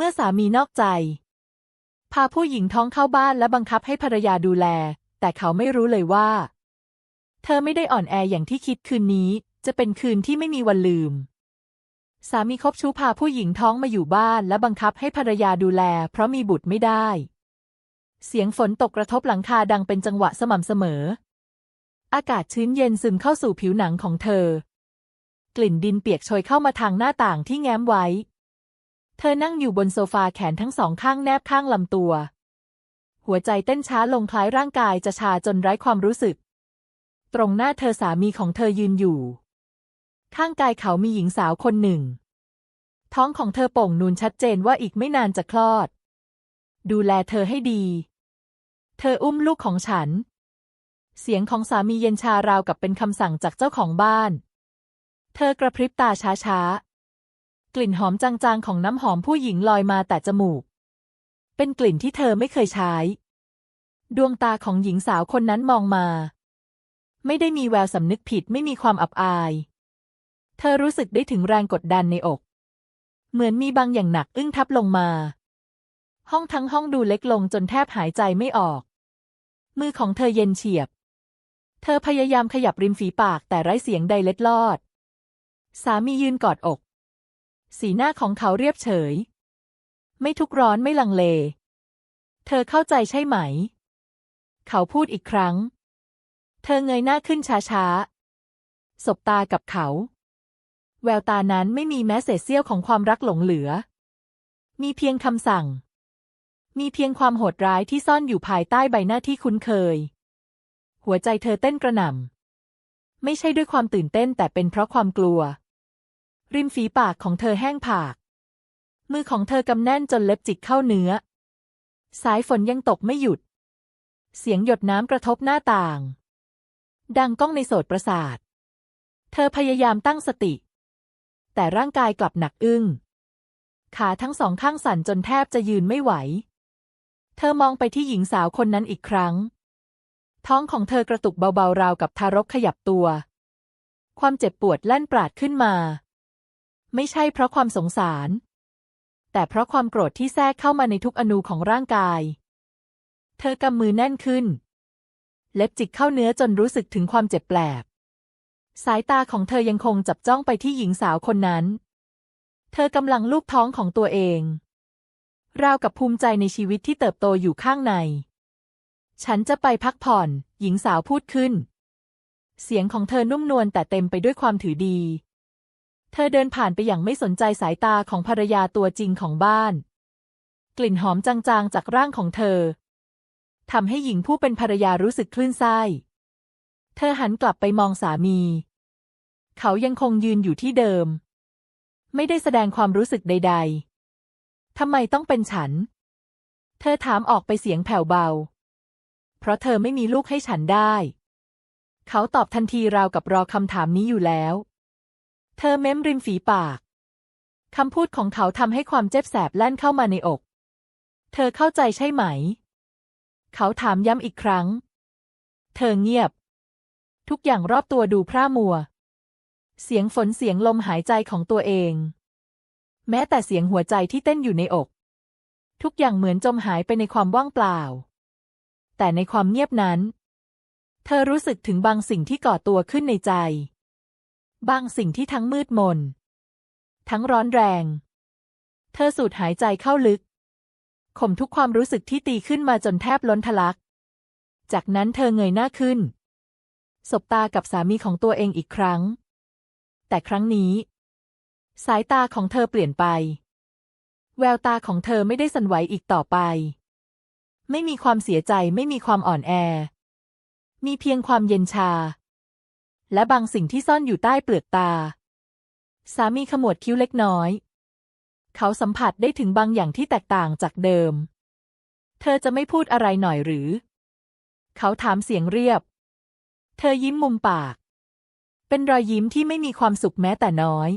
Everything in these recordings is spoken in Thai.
เมื่อสามีนอกใจ พาผู้หญิงท้องเข้าบ้านและบังคับให้ภรรยาดูแล แต่เขาไม่รู้เลยว่า เธอไม่ได้อ่อนแออย่างที่คิดคืนนี้ จะเป็นคืนที่ไม่มีวันลืม สามีคบชู้พาผู้หญิงท้องมาอยู่บ้านและบังคับให้ภรรยาดูแล เพราะมีบุตรไม่ได้ เสียงฝนตกกระทบหลังคาดังเป็นจังหวะสม่ำเสมอ อากาศชื้นเย็นซึมเข้าสู่ผิวหนังของเธอ กลิ่นดินเปียกโชยเข้ามาทางหน้าต่างที่แง้มไว้ เธอนั่งอยู่บนโซฟาแขนทั้งสองข้างแนบข้างลำตัว หัวใจเต้นช้าลงคล้ายร่างกายจะชาจนไร้ความรู้สึก ตรงหน้าเธอสามีของเธอยืนอยู่ ข้างกายเขามีหญิงสาวคนหนึ่ง ท้องของเธอโป่งนูนชัดเจนว่าอีกไม่นานจะคลอด ดูแลเธอให้ดี เธออุ้มลูกของฉัน เสียงของสามีเย็นชาราวกับเป็นคำสั่งจากเจ้าของบ้าน เธอกระพริบตาช้าๆ ลิ่นหอมจางๆของน้ำหอมผู้หญิงลอยมาแต่จมูก เป็นกลิ่นที่เธอไม่เคยใช้ ดวงตาของหญิงสาวคนนั้นมองมา ไม่ได้มีแววสำนึกผิดไม่มีความอับอาย เธอรู้สึกได้ถึงแรงกดดันในอก เหมือนมีบางอย่างหนักอึ้งทับลงมา ห้องทั้งห้องดูเล็กลงจนแทบหายใจไม่ออก มือของเธอเย็นเฉียบ เธอพยายามขยับริมฝีปากแต่ไร้เสียงใดเล็ดลอดสามียืนกอดอก สีหน้าของเขาเรียบเฉย ไม่ทุกร้อนไม่ลังเล เธอเข้าใจใช่ไหม เขาพูดอีกครั้ง เธอเงยหน้าขึ้นช้าๆ สบตากับเขา แววตานั้นไม่มีแม้เศษเสี้ยวของความรักหลงเหลือ มีเพียงคำสั่ง มีเพียงความโหดร้ายที่ซ่อนอยู่ภายใต้ใบหน้าที่คุ้นเคย หัวใจเธอเต้นกระหน่ำไม่ใช่ด้วยความตื่นเต้นแต่เป็นเพราะความกลัว ริมฝีปากของเธอแห้งผาก มือของเธอกำแน่นจนเล็บจิกเข้าเนื้อ สายฝนยังตกไม่หยุด เสียงหยดน้ำกระทบหน้าต่าง ดังก้องในโสดประสาท เธอพยายามตั้งสติ แต่ร่างกายกลับหนักอึ้ง ขาทั้งสองข้างสั่นจนแทบจะยืนไม่ไหว เธอมองไปที่หญิงสาวคนนั้นอีกครั้ง ท้องของเธอกระตุกเบาๆราวกับทารกขยับตัว ความเจ็บปวดแล่นปราดขึ้นมา ไม่ใช่เพราะความสงสาร แต่เพราะความโกรธที่แทรกเข้ามาในทุกอนูของร่างกาย เธอกำมือแน่นขึ้น เล็บจิกเข้าเนื้อจนรู้สึกถึงความเจ็บแปลบ สายตาของเธอยังคงจับจ้องไปที่หญิงสาวคนนั้น เธอกำลังลูกท้องของตัวเอง ราวกับภูมิใจในชีวิตที่เติบโตอยู่ข้างใน ฉันจะไปพักผ่อน หญิงสาวพูดขึ้น เสียงของเธอนุ่มนวลแต่เต็มไปด้วยความถือดี เธอเดินผ่านไปอย่างไม่สนใจสายตาของภรรยาตัวจริงของบ้าน กลิ่นหอมจางๆจากร่างของเธอทำให้หญิงผู้เป็นภรรยารู้สึกคลื่นไส้เธอหันกลับไปมองสามี เขายังคงยืนอยู่ที่เดิม ไม่ได้แสดงความรู้สึกใด ๆทำไมต้องเป็นฉัน เธอถามออกไปเสียงแผ่วเบา เพราะเธอไม่มีลูกให้ฉันได้ เขาตอบทันทีราวกับรอคำถามนี้อยู่แล้ว เธอเม้มริมฝีปาก คำพูดของเขาทำให้ความเจ็บแสบแล่นเข้ามาในอก เธอเข้าใจใช่ไหม เขาถามย้ำอีกครั้ง เธอเงียบ ทุกอย่างรอบตัวดูพร่ามัว เสียงฝนเสียงลมหายใจของตัวเอง แม้แต่เสียงหัวใจที่เต้นอยู่ในอก ทุกอย่างเหมือนจมหายไปในความว่างเปล่า แต่ในความเงียบนั้น เธอรู้สึกถึงบางสิ่งที่ก่อตัวขึ้นในใจ บางสิ่งที่ทั้งมืดมน ทั้งร้อนแรง เธอสูดหายใจเข้าลึก ข่มทุกความรู้สึกที่ตีขึ้นมาจนแทบล้นทะลัก จากนั้นเธอเงยหน้าขึ้น สบตากับสามีของตัวเองอีกครั้ง แต่ครั้งนี้ สายตาของเธอเปลี่ยนไป แววตาของเธอไม่ได้สั่นไหวอีกต่อไป ไม่มีความเสียใจไม่มีความอ่อนแอ มีเพียงความเย็นชา และบางสิ่งที่ซ่อนอยู่ใต้เปลือกตา สามีขมวดคิ้วเล็กน้อย เขาสัมผัสได้ถึงบางอย่างที่แตกต่างจากเดิม เธอจะไม่พูดอะไรหน่อยหรือ เขาถามเสียงเรียบ เธอยิ้มมุมปาก เป็นรอยยิ้มที่ไม่มีความสุขแม้แต่น้อย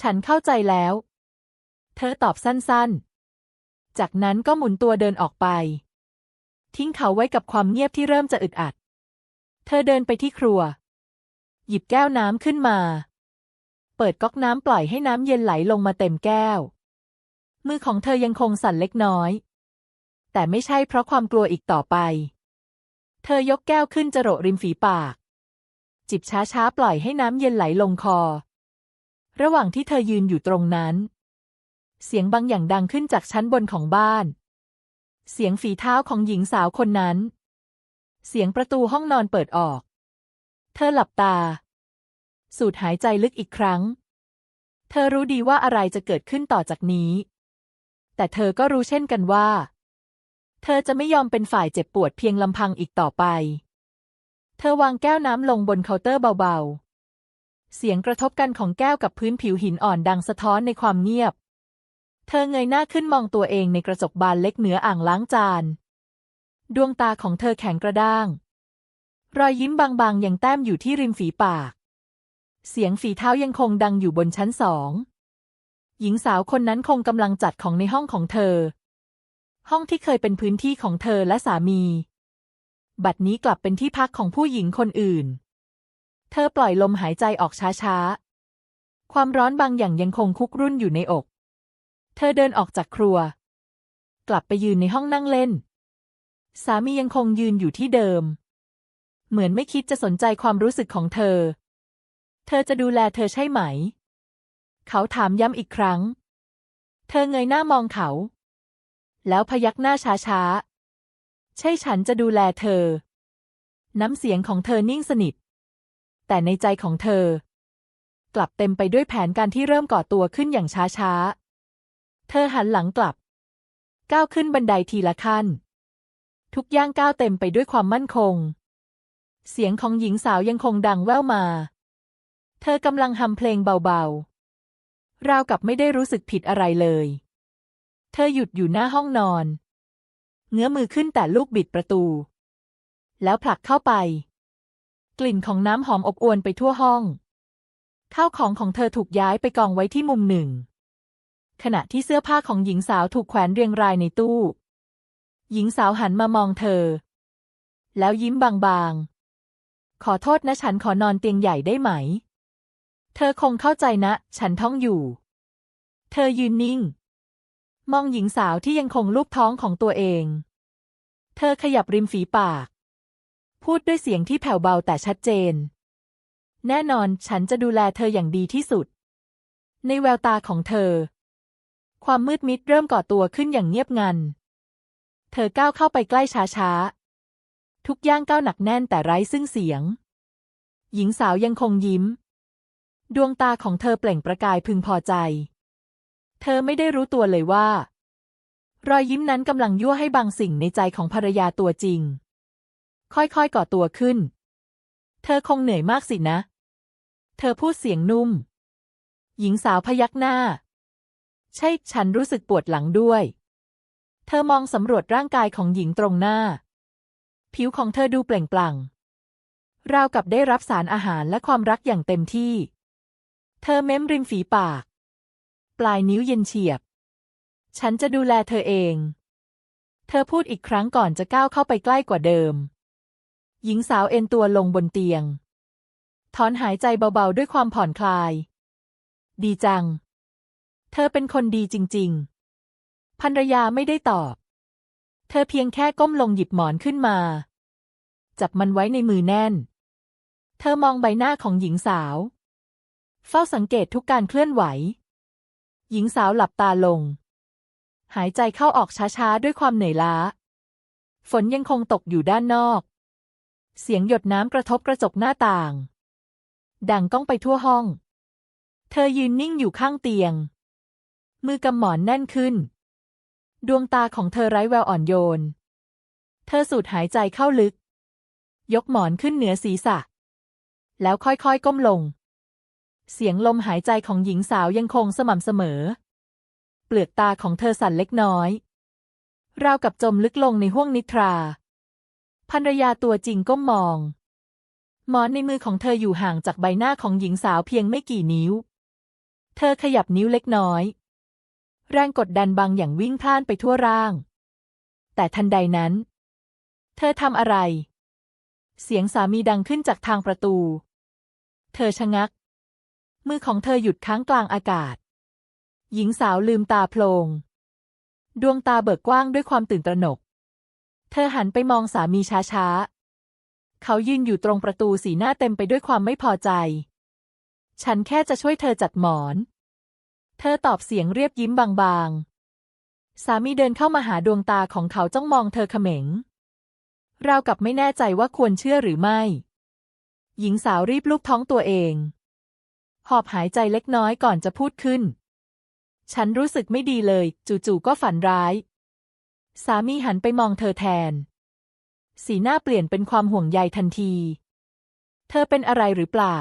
ฉันเข้าใจแล้ว เธอตอบสั้นๆ จากนั้นก็หมุนตัวเดินออกไป ทิ้งเขาไว้กับความเงียบที่เริ่มจะอึดอัด เธอเดินไปที่ครัว หยิบแก้วน้ำขึ้นมา เปิดก๊อกน้ำปล่อยให้น้ำเย็นไหลลงมาเต็มแก้ว มือของเธอยังคงสั่นเล็กน้อย แต่ไม่ใช่เพราะความกลัวอีกต่อไป เธอยกแก้วขึ้นจะโรริมฝีปาก จิบช้าๆปล่อยให้น้ำเย็นไหลลงคอ ระหว่างที่เธอยืนอยู่ตรงนั้น เสียงบางอย่างดังขึ้นจากชั้นบนของบ้าน เสียงฝีเท้าของหญิงสาวคนนั้น เสียงประตูห้องนอนเปิดออก ธอหลับตา สูดหายใจลึกอีกครั้ง เธอรู้ดีว่าอะไรจะเกิดขึ้นต่อจากนี้ แต่เธอก็รู้เช่นกันว่า เธอจะไม่ยอมเป็นฝ่ายเจ็บปวดเพียงลำพังอีกต่อไป เธอวางแก้วน้ำลงบนเคาน์เตอร์เบาๆ เสียงกระทบกันของแก้วกับพื้นผิวหินอ่อนดังสะท้อนในความเงียบ เธอเงยหน้าขึ้นมองตัวเองในกระจกบานเล็กเหนืออ่างล้างจาน ดวงตาของเธอแข็งกระด้าง รอยยิ้มบางๆ ยังแต้มอยู่ที่ริมฝีปาก เสียงฝีเท้ายังคงดังอยู่บนชั้นสอง หญิงสาวคนนั้นคงกำลังจัดของในห้องของเธอ ห้องที่เคยเป็นพื้นที่ของเธอและสามี บัดนี้กลับเป็นที่พักของผู้หญิงคนอื่น เธอปล่อยลมหายใจออกช้าๆ ความร้อนบางอย่างยังคงคุกรุ่นอยู่ในอก เธอเดินออกจากครัว กลับไปยืนในห้องนั่งเล่น สามียังคงยืนอยู่ที่เดิม เหมือนไม่คิดจะสนใจความรู้สึกของเธอ เธอจะดูแลเธอใช่ไหม เขาถามย้ำอีกครั้ง เธอเงยหน้ามองเขา แล้วพยักหน้าช้าๆ ใช่ฉันจะดูแลเธอ น้ำเสียงของเธอนิ่งสนิท แต่ในใจของเธอ กลับเต็มไปด้วยแผนการที่เริ่มก่อตัวขึ้นอย่างช้าๆ เธอหันหลังกลับ ก้าวขึ้นบันไดทีละขั้น ทุกย่างก้าวเต็มไปด้วยความมั่นคง เสียงของหญิงสาวยังคงดังแว่วมา เธอกำลังฮัมเพลงเบาๆ ราวกับไม่ได้รู้สึกผิดอะไรเลย เธอหยุดอยู่หน้าห้องนอน เงื้อมือขึ้นแต่ลูกบิดประตู แล้วผลักเข้าไป กลิ่นของน้ำหอมอบอวนไปทั่วห้อง ข้าวของของเธอถูกย้ายไปกองไว้ที่มุมหนึ่ง ขณะที่เสื้อผ้าของหญิงสาวถูกแขวนเรียงรายในตู้ หญิงสาวหันมามองเธอ แล้วยิ้มบางๆ ขอโทษนะฉันขอนอนเตียงใหญ่ได้ไหม เธอคงเข้าใจนะ ฉันท้องอยู่ เธอยืนนิ่ง มองหญิงสาวที่ยังคงลูบท้องของตัวเอง เธอขยับริมฝีปาก พูดด้วยเสียงที่แผ่วเบาแต่ชัดเจน แน่นอนฉันจะดูแลเธออย่างดีที่สุด ในแววตาของเธอ ความมืดมิดเริ่มก่อตัวขึ้นอย่างเงียบงัน เธอก้าวเข้าไปใกล้ช้าๆ ทุกย่างก้าวหนักแน่นแต่ไร้ซึ่งเสียง หญิงสาวยังคงยิ้ม ดวงตาของเธอเปล่งประกายพึงพอใจ เธอไม่ได้รู้ตัวเลยว่า รอยยิ้มนั้นกำลังยั่วให้บางสิ่งในใจของภรรยาตัวจริง ค่อยๆก่อตัวขึ้น เธอคงเหนื่อยมากสินะ เธอพูดเสียงนุ่ม หญิงสาวพยักหน้า ใช่ ฉันรู้สึกปวดหลังด้วย เธอมองสำรวจร่างกายของหญิงตรงหน้า ผิวของเธอดูเปล่งปลั่ง ราวกับได้รับสารอาหารและความรักอย่างเต็มที่ เธอเม้มริมฝีปาก ปลายนิ้วเย็นเฉียบ ฉันจะดูแลเธอเอง เธอพูดอีกครั้งก่อนจะก้าวเข้าไปใกล้กว่าเดิม หญิงสาวเอ็นตัวลงบนเตียง ถอนหายใจเบาๆด้วยความผ่อนคลาย ดีจัง เธอเป็นคนดีจริง ๆภรรยาไม่ได้ตอบ เธอเพียงแค่ก้มลงหยิบหมอนขึ้นมา จับมันไว้ในมือแน่น เธอมองใบหน้าของหญิงสาว เฝ้าสังเกตทุกการเคลื่อนไหว หญิงสาวหลับตาลง หายใจเข้าออกช้าๆ ด้วยความเหนื่อยล้า ฝนยังคงตกอยู่ด้านนอก เสียงหยดน้ำกระทบกระจกหน้าต่าง ดังก้องไปทั่วห้อง เธอยืนนิ่งอยู่ข้างเตียง มือกำหมอนแน่นขึ้น ดวงตาของเธอไร้แววอ่อนโยน เธอสูดหายใจเข้าลึก ยกหมอนขึ้นเหนือศีรษะ แล้วค่อยๆก้มลง เสียงลมหายใจของหญิงสาวยังคงสม่ำเสมอ เปลือกตาของเธอสั่นเล็กน้อย ราวกับจมลึกลงในห้วงนิทราภรรยาตัวจริงก้มมอง หมอนในมือของเธออยู่ห่างจากใบหน้าของหญิงสาวเพียงไม่กี่นิ้ว เธอขยับนิ้วเล็กน้อย แรงกดดันบางอย่างวิ่งพล่านไปทั่วร่าง แต่ทันใดนั้น เธอทำอะไร เสียงสามีดังขึ้นจากทางประตู เธอชะงัก มือของเธอหยุดค้างกลางอากาศ หญิงสาวลืมตาโพลง ดวงตาเบิกกว้างด้วยความตื่นตระหนก เธอหันไปมองสามีช้าๆ เขายืนอยู่ตรงประตูสีหน้าเต็มไปด้วยความไม่พอใจ ฉันแค่จะช่วยเธอจัดหมอน เธอตอบเสียงเรียบยิ้มบางๆ สามีเดินเข้ามาหาดวงตาของเขาจ้องมองเธอเขม็ง ราวกับไม่แน่ใจว่าควรเชื่อหรือไม่ หญิงสาวรีบลูบท้องตัวเอง หอบหายใจเล็กน้อยก่อนจะพูดขึ้น ฉันรู้สึกไม่ดีเลย จู่ๆก็ฝันร้าย สามีหันไปมองเธอแทน สีหน้าเปลี่ยนเป็นความห่วงใยทันที เธอเป็นอะไรหรือเปล่า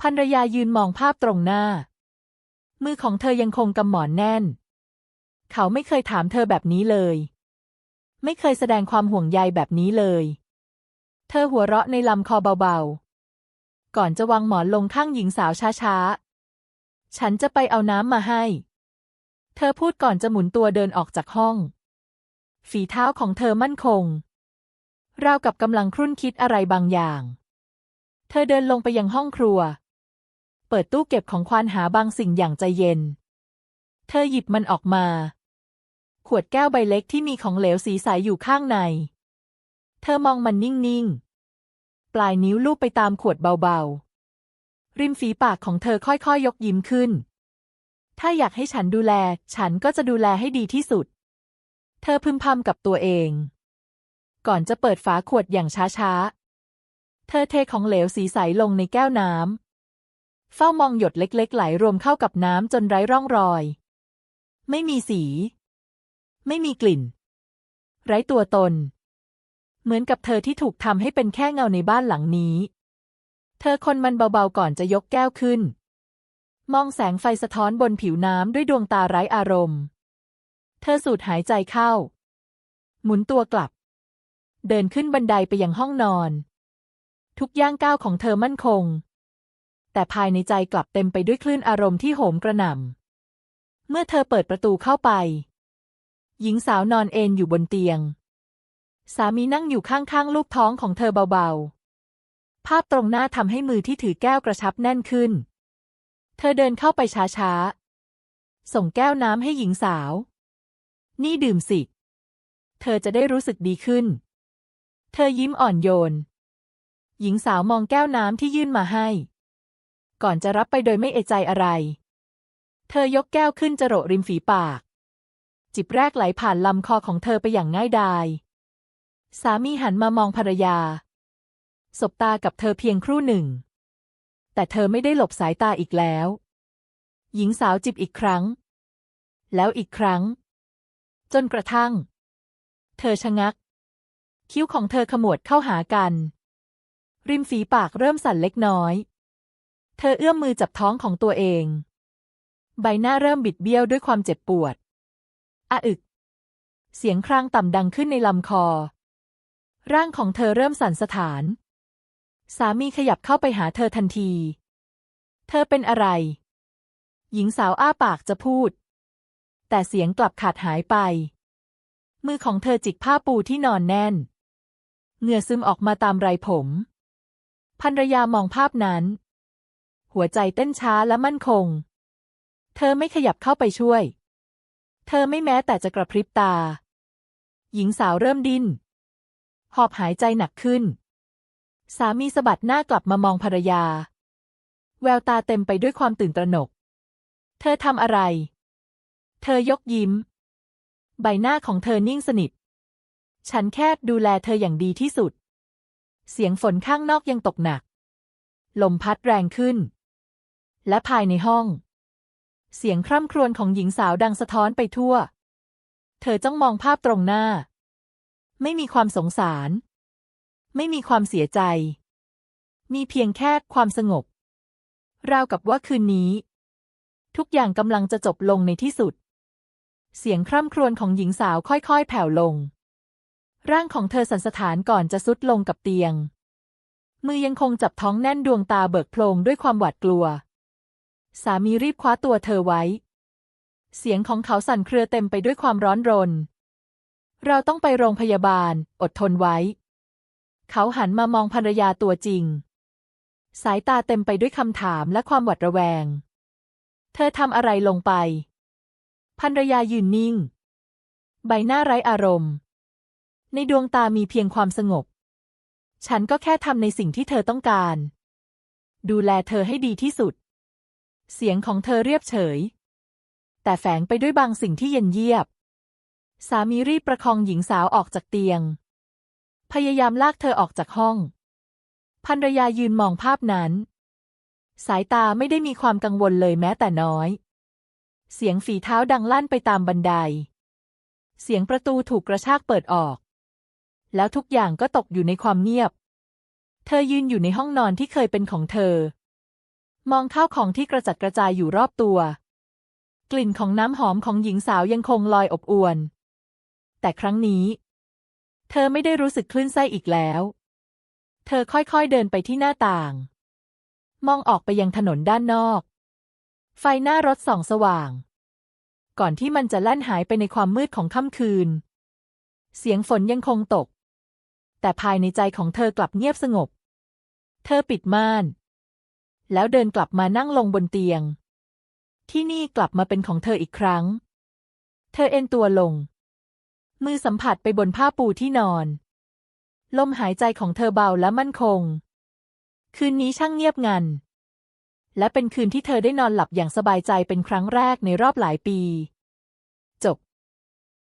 ภรรยายืนมองภาพตรงหน้า มือของเธอยังคงกำหมอนแน่น เขาไม่เคยถามเธอแบบนี้เลย ไม่เคยแสดงความห่วงใยแบบนี้เลย เธอหัวเราะในลำคอเบาๆ ก่อนจะวางหมอนลงข้างหญิงสาวช้าๆ ฉันจะไปเอาน้ำมาให้ เธอพูดก่อนจะหมุนตัวเดินออกจากห้อง ฝีเท้าของเธอมั่นคง ราวกับกำลังครุ่นคิดอะไรบางอย่าง เธอเดินลงไปยังห้องครัว เปิดตู้เก็บของควานหาบางสิ่งอย่างใจเย็น เธอหยิบมันออกมา ขวดแก้วใบเล็กที่มีของเหลวสีใสอยู่ข้างใน เธอมองมันนิ่ง ๆ ปลายนิ้วลูบไปตามขวดเบา ๆ ริมฝีปากของเธอค่อยๆยยกยิ้มขึ้น ถ้าอยากให้ฉันดูแล ฉันก็จะดูแลให้ดีที่สุด เธอพึมพำกับตัวเอง ก่อนจะเปิดฝาขวดอย่างช้า ๆ เธอเทของเหลวสีใสลงในแก้วน้ำ เฝ้ามองหยดเล็ก ๆ ไหลรวมเข้ากับน้ำจนไร้ร่องรอย ไม่มีสี ไม่มีกลิ่น ไร้ตัวตน เหมือนกับเธอที่ถูกทำให้เป็นแค่เงาในบ้านหลังนี้ เธอคนมันเบาๆก่อนจะยกแก้วขึ้น มองแสงไฟสะท้อนบนผิวน้ำด้วยดวงตาไร้อารมณ์ เธอสูดหายใจเข้า หมุนตัวกลับ เดินขึ้นบันไดไปยังห้องนอน ทุกย่างก้าวของเธอมั่นคง แต่ภายในใจกลับเต็มไปด้วยคลื่นอารมณ์ที่โหมกระหน่ำเมื่อเธอเปิดประตูเข้าไป หญิงสาวนอนเอนอยู่บนเตียง สามีนั่งอยู่ข้างๆลูกท้องของเธอเบาๆ ภาพตรงหน้าทำให้มือที่ถือแก้วกระชับแน่นขึ้น เธอเดินเข้าไปช้าๆ ส่งแก้วน้ำให้หญิงสาว นี่ดื่มสิ เธอจะได้รู้สึกดีขึ้น เธอยิ้มอ่อนโยน หญิงสาวมองแก้วน้ำที่ยื่นมาให้ ก่อนจะรับไปโดยไม่เอะใจอะไร เธอยกแก้วขึ้นจะโรริมฝีปาก จิบแรกไหลผ่านลำคอของเธอไปอย่างง่ายดาย สามีหันมามองภรรยา สบตากับเธอเพียงครู่หนึ่ง แต่เธอไม่ได้หลบสายตาอีกแล้ว หญิงสาวจิบอีกครั้ง แล้วอีกครั้ง จนกระทั่ง เธอชะงัก คิ้วของเธอขมวดเข้าหากัน ริมฝีปากเริ่มสั่นเล็กน้อย เธอเอื้อมมือจับท้องของตัวเอง ใบหน้าเริ่มบิดเบี้ยวด้วยความเจ็บปวด อะอึก เสียงครางต่ำดังขึ้นในลำคอ ร่างของเธอเริ่มสั่นสะท้าน สามีขยับเข้าไปหาเธอทันที เธอเป็นอะไร หญิงสาวอ้าปากจะพูด แต่เสียงกลับขาดหายไป มือของเธอจิกผ้าปูที่นอนแน่น เหงื่อซึมออกมาตามไรผมภรรยามองภาพนั้น หัวใจเต้นช้าและมั่นคง เธอไม่ขยับเข้าไปช่วย เธอไม่แม้แต่จะกระพริบตา หญิงสาวเริ่มดิ้น หอบหายใจหนักขึ้น สามีสะบัดหน้ากลับมามองภรรยา แววตาเต็มไปด้วยความตื่นตระหนก เธอทำอะไร เธอยกยิ้ม ใบหน้าของเธอนิ่งสนิท ฉันแค่ดูแลเธออย่างดีที่สุด เสียงฝนข้างนอกยังตกหนัก ลมพัดแรงขึ้น และภายในห้อง เสียงคร่ำครวญของหญิงสาวดังสะท้อนไปทั่ว เธอจ้องมองภาพตรงหน้า ไม่มีความสงสาร ไม่มีความเสียใจ มีเพียงแค่ความสงบ ราวกับว่าคืนนี้ ทุกอย่างกำลังจะจบลงในที่สุด เสียงคร่ำครวญของหญิงสาวค่อยๆ แผ่วลง ร่างของเธอสั่นสะท้านก่อนจะซุดลงกับเตียง มือยังคงจับท้องแน่นดวงตาเบิกโพลงด้วยความหวาดกลัว สามีรีบคว้าตัวเธอไว้ เสียงของเขาสั่นเครือเต็มไปด้วยความร้อนรน เราต้องไปโรงพยาบาล อดทนไว้ เขาหันมามองภรรยาตัวจริง สายตาเต็มไปด้วยคำถามและความหวาดระแวง เธอทำอะไรลงไป ภรรยายืนนิ่ง ใบหน้าไร้อารมณ์ ในดวงตามีเพียงความสงบ ฉันก็แค่ทำในสิ่งที่เธอต้องการ ดูแลเธอให้ดีที่สุด เสียงของเธอเรียบเฉย แต่แฝงไปด้วยบางสิ่งที่เย็นเยียบ สามีรีบประคองหญิงสาวออกจากเตียง พยายามลากเธอออกจากห้องภรรยายืนมองภาพนั้น สายตาไม่ได้มีความกังวลเลยแม้แต่น้อย เสียงฝีเท้าดังลั่นไปตามบันได เสียงประตูถูกกระชากเปิดออก แล้วทุกอย่างก็ตกอยู่ในความเงียบ เธอยืนอยู่ในห้องนอนที่เคยเป็นของเธอ มองข้าวของที่กระจัดกระจายอยู่รอบตัว กลิ่นของน้ำหอมของหญิงสาวยังคงลอยอบอวนแต่ครั้งนี้ เธอไม่ได้รู้สึกคลื่นไส้อีกแล้ว เธอค่อยๆเดินไปที่หน้าต่าง มองออกไปยังถนนด้านนอก ไฟหน้ารถส่องสว่าง ก่อนที่มันจะแล่นหายไปในความมืดของค่ำคืน เสียงฝนยังคงตก แต่ภายในใจของเธอกลับเงียบสงบ เธอปิดม่าน แล้วเดินกลับมานั่งลงบนเตียง ที่นี่กลับมาเป็นของเธออีกครั้ง เธอเอนตัวลง มือสัมผัสไปบนผ้าปูที่นอน ลมหายใจของเธอเบาและมั่นคง คืนนี้ช่างเงียบงัน และเป็นคืนที่เธอได้นอนหลับอย่างสบายใจเป็นครั้งแรกในรอบหลายปี